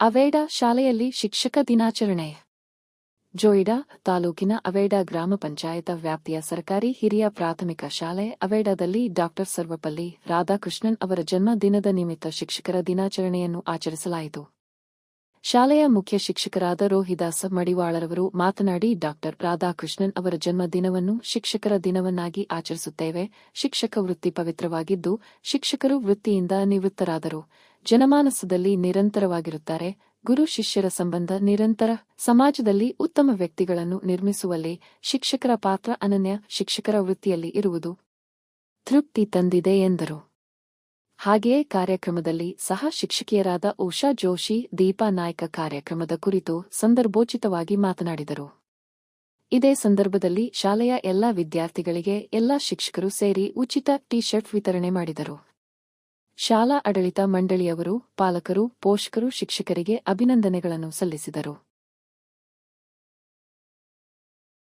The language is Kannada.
ಅವೇಡಾ ಶಾಲೆಯಲ್ಲಿ ಶಿಕ್ಷಕ ದಿನಾಚರಣೆ. ಜೋಯಿಡಾ ತಾಲೂಕಿನ ಅವೇಡ ಗ್ರಾಮ ಪಂಚಾಯತ ವ್ಯಾಪ್ತಿಯ ಸರ್ಕಾರಿ ಹಿರಿಯ ಪ್ರಾಥಮಿಕ ಶಾಲೆ ಅವೇಡಾದಲ್ಲಿ ಡಾಕ್ಟರ್ ಸರ್ವಪಲ್ಲಿ ರಾಧಾಕೃಷ್ಣನ್ ಅವರ ಜನ್ಮ ದಿನದ ನಿಮಿತ್ತ ಶಿಕ್ಷಕರ ದಿನಾಚರಣೆಯನ್ನು ಆಚರಿಸಲಾಯಿತು. ಶಾಲೆಯ ಮುಖ್ಯ ಶಿಕ್ಷಕರಾದ ರೋಹಿದಾಸ ಮಡಿವಾಳರವರು ಮಾತನಾಡಿ ಡಾಕ್ಟರ್ ರಾಧಾಕೃಷ್ಣನ್ ಅವರ ಜನ್ಮ ದಿನವನ್ನು ಶಿಕ್ಷಕರ ದಿನವನ್ನಾಗಿ ಆಚರಿಸುತ್ತೇವೆ. ಶಿಕ್ಷಕ ವೃತ್ತಿ ಪವಿತ್ರವಾಗಿದ್ದು, ಶಿಕ್ಷಕರು ವೃತ್ತಿಯಿಂದ ನಿವೃತ್ತರಾದರು. ಜನಮಾನಸದಲ್ಲಿ ನಿರಂತರವಾಗಿರುತ್ತಾರೆ. ಗುರು ಶಿಷ್ಯರ ಸಂಬಂಧ ನಿರಂತರ ಸಮಾಜದಲ್ಲಿ ಉತ್ತಮ ವ್ಯಕ್ತಿಗಳನ್ನು ನಿರ್ಮಿಸುವಲ್ಲಿ ಶಿಕ್ಷಕರ ಪಾತ್ರ ಅನನ್ಯ ಶಿಕ್ಷಕರ ವೃತ್ತಿಯಲ್ಲಿ ಇರುವುದು ತೃಪ್ತಿ ತಂದಿದೆ ಎಂದರು. ಹಾಗೆಯೇ ಕಾರ್ಯಕ್ರಮದಲ್ಲಿ ಸಹ ಶಿಕ್ಷಕಿಯರಾದ ಉಷಾ ಜೋಶಿ, ದೀಪಾ ನಾಯ್ಕ ಕಾರ್ಯಕ್ರಮದ ಕುರಿತು ಸಂದರ್ಭೋಚಿತವಾಗಿ ಮಾತನಾಡಿದರು. ಇದೇ ಸಂದರ್ಭದಲ್ಲಿ ಶಾಲೆಯ ಎಲ್ಲಾ ವಿದ್ಯಾರ್ಥಿಗಳಿಗೆ ಎಲ್ಲಾ ಶಿಕ್ಷಕರು ಸೇರಿ ಉಚಿತ ಟಿ ಶರ್ಟ್ ವಿತರಣೆ ಮಾಡಿದರು. ಶಾಲಾ ಆಡಳಿತ ಮಂಡಳಿಯವರು ಪಾಲಕರು ಪೋಷಕರು ಶಿಕ್ಷಕರಿಗೆ ಅಭಿನಂದನೆಗಳನ್ನು ಸಲ್ಲಿಸಿದರು.